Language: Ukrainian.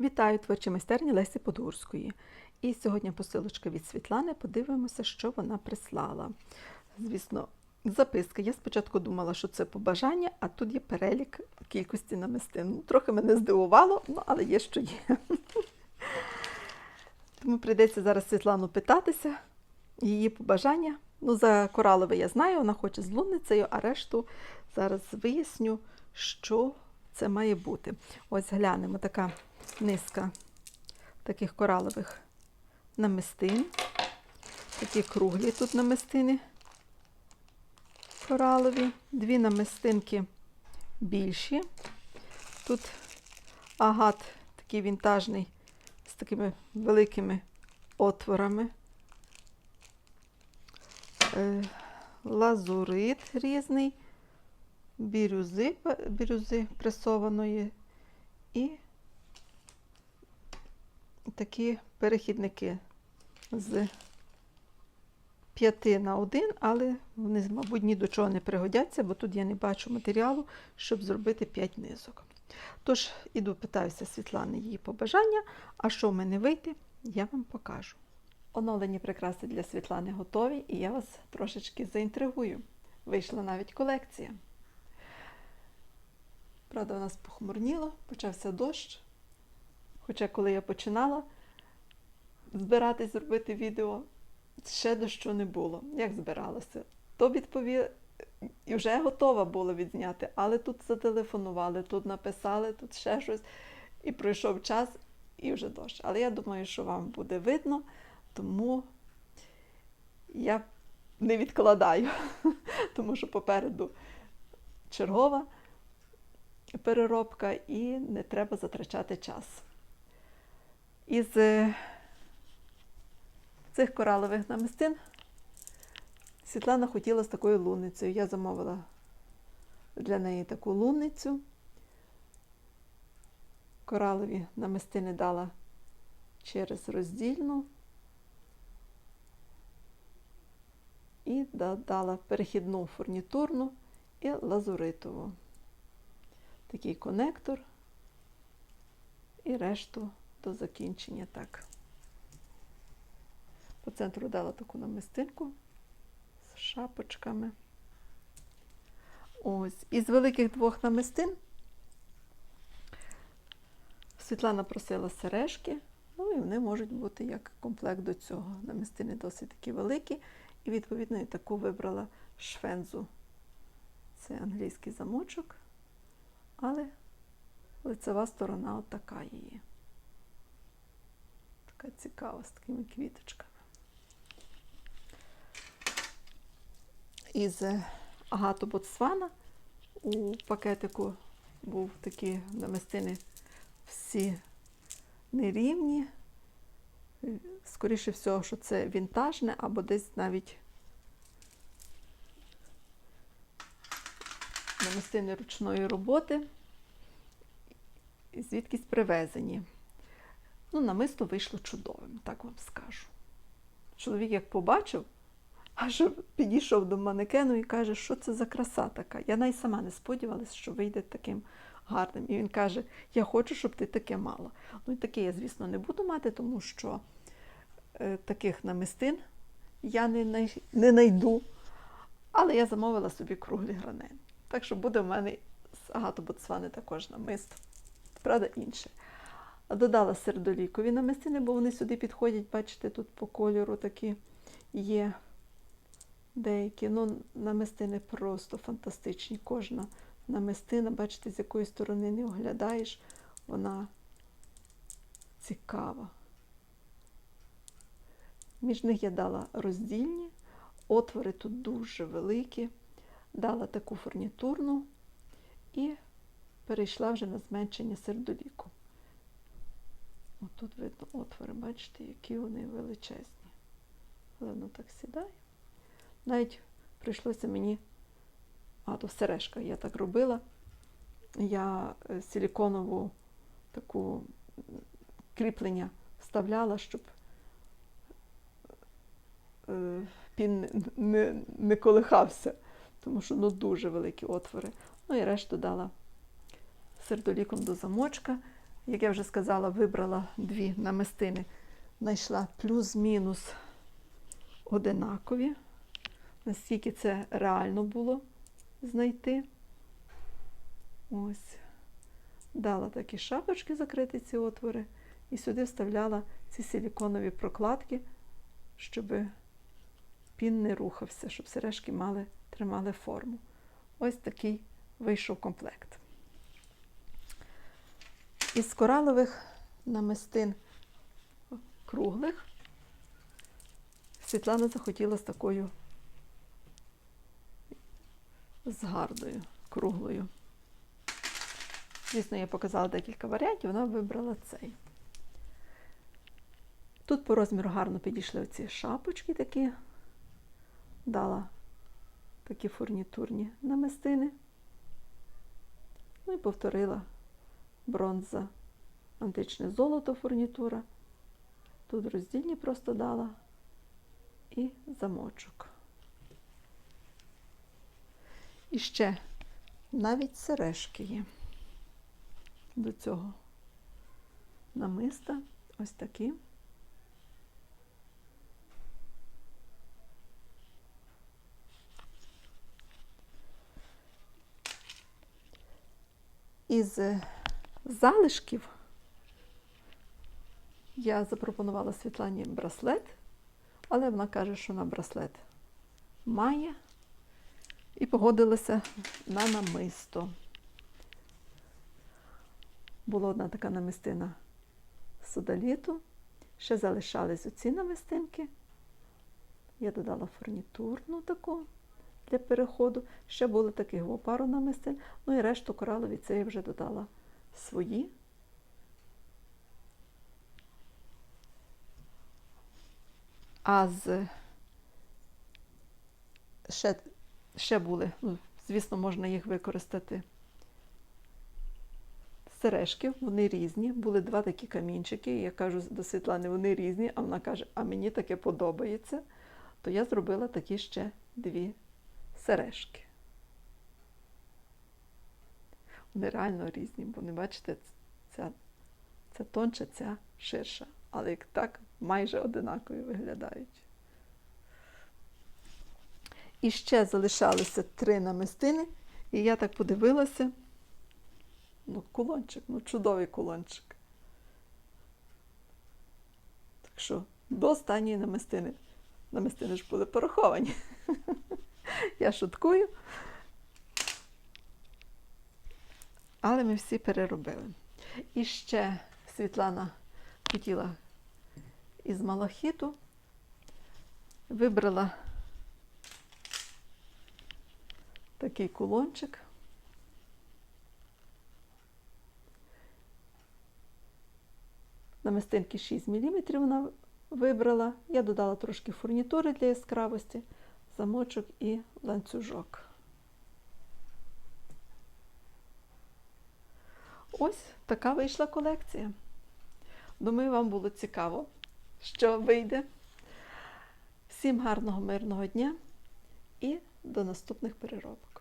Вітаю творчі майстерні Лесі Подгурської. І сьогодні посилочка від Світлани. Подивимося, що вона прислала. Звісно, записка. Я спочатку думала, що це побажання, а тут є перелік кількості намистин. Ну, Трохи мене здивувало, ну, але є, що є. Тому прийдеться зараз Світлану питатися, її побажання. Ну, за коралове я знаю, вона хоче з лунницею, а решту зараз виясню, що це має бути. Ось глянемо така низка таких коралових намистин. Такі круглі тут намистини коралові. Дві намистинки більші. Тут агат такий вінтажний з такими великими отворами. Е, Лазурит різний, бірюзи, бірюзи пресованої і такі перехідники з п'яти на один, але вони, мабуть, ні до чого не пригодяться, бо тут я не бачу матеріалу, щоб зробити 5 низок. Тож, іду питаюся Світлани її побажання, а що в мене вийти, я вам покажу. Оновлені прикраси для Світлани готові, і я вас трошечки заінтригую. Вийшла навіть колекція. Правда, у нас похмурніло, почався дощ. Хоча, коли я починала збиратись зробити відео, ще дощу не було. Як збиралася? То відповів і вже готова була відзняти, але тут зателефонували, тут написали, тут ще щось. І пройшов час, і вже дощ. Але я думаю, що вам буде видно, тому я не відкладаю, тому що попереду чергова переробка і не треба затрачати час. Із е, цих коралових намистин Світлана хотіла з такою лунницею. Я замовила для неї таку лунницю. Коралові намистини дала через роздільну і дала перехідну фурнітурну і лазуритову. Такий конектор і решту до закінчення так. По центру дала таку намистинку з шапочками. Ось. Із великих двох намистин Світлана просила сережки, ну і вони можуть бути як комплект до цього. Намистини досить такі великі, і, відповідно, я таку вибрала швензу. Це англійський замочок, але лицева сторона така її. Така цікава з такими квіточками. Із агату Ботсвана у пакетику був такі намистини всі нерівні. Скоріше всього, що це вінтажне або десь навіть намистини ручної роботи, звідкись привезені. Ну, намисто вийшло чудовим, так вам скажу. Чоловік, як побачив, аж підійшов до манекену і каже, що це за краса така. Я навіть сама не сподівалася, що вийде таким гарним. І він каже: Я хочу, щоб ти таке мала. Ну і таке я, звісно, не буду мати, тому що е, таких намистин я не, най... не найду. Але я замовила собі круглі гранени. Так що буде в мене з Агато Ботсвани також намисто. Правда, інше. Додала сердолікові намистини, бо вони сюди підходять, бачите, тут по кольору такі є деякі. Ну, намистини просто фантастичні. Кожна намистина, бачите, з якої сторони не оглядаєш, вона цікава. Між них я дала роздільні, отвори тут дуже великі, дала таку фурнітурну і перейшла вже на зменшення сердоліку. Тут видно отвори, бачите, які вони величезні. Але воно так сідає. Навіть прийшлося мені, а то сережка я так робила. Я е, силіконову таку кріплення вставляла, щоб е, пін не, не колихався, тому що ну, дуже великі отвори. Ну і решту дала сердоліком до замочка. Як я вже сказала, вибрала дві намистини, знайшла плюс-мінус одинакові, наскільки це реально було знайти. Ось. Дала такі шапочки закрити ці отвори, і сюди вставляла ці силіконові прокладки, щоб пін не рухався, щоб сережки мали, тримали форму. Ось такий вийшов комплект. Із коралових намистин круглих Світлана захотіла з такою з гардою, круглою. Звісно, я показала декілька варіантів, вона вибрала цей. Тут по розміру гарно підійшли оці шапочки такі, дала такі фурнітурні намистини. Ну і повторила бронза, античне золото фурнітура. Тут роздільні просто дала і замочок. І ще навіть сережки є до цього намиста. Ось такі. Із залишків я запропонувала Світлані браслет, але вона каже, що на браслет має, і погодилася на намисто. Була одна така намистина содаліту, ще залишались оці намистинки. Я додала фурнітурну таку для переходу. Ще було таких пару намистин. Ну і решту коралові це я вже додала свої. А з ще, ще були, ну, звісно, можна їх використати. Сережки, вони різні. Були два такі камінчики. Я кажу до Світлани, вони різні, а вона каже, а мені таке подобається. То я зробила такі ще дві сережки. Вони реально різні, бо не бачите, ця, ця тонша, ця ширша. Але як так майже одинакові виглядають. І ще залишалися три намистини, і я так подивилася. Ну, кулончик, ну чудовий кулончик. Так що до останньої намистини. Намистини ж були пораховані. Я шуткую. Але ми всі переробили. І ще Світлана хотіла із малахіту, вибрала такий кулончик. Намистинки 6 мм вона вибрала. Я додала трошки фурнітури для яскравості, замочок і ланцюжок. Ось така вийшла колекція. Думаю, вам було цікаво, що вийде. Всім гарного, мирного дня і до наступних переробок.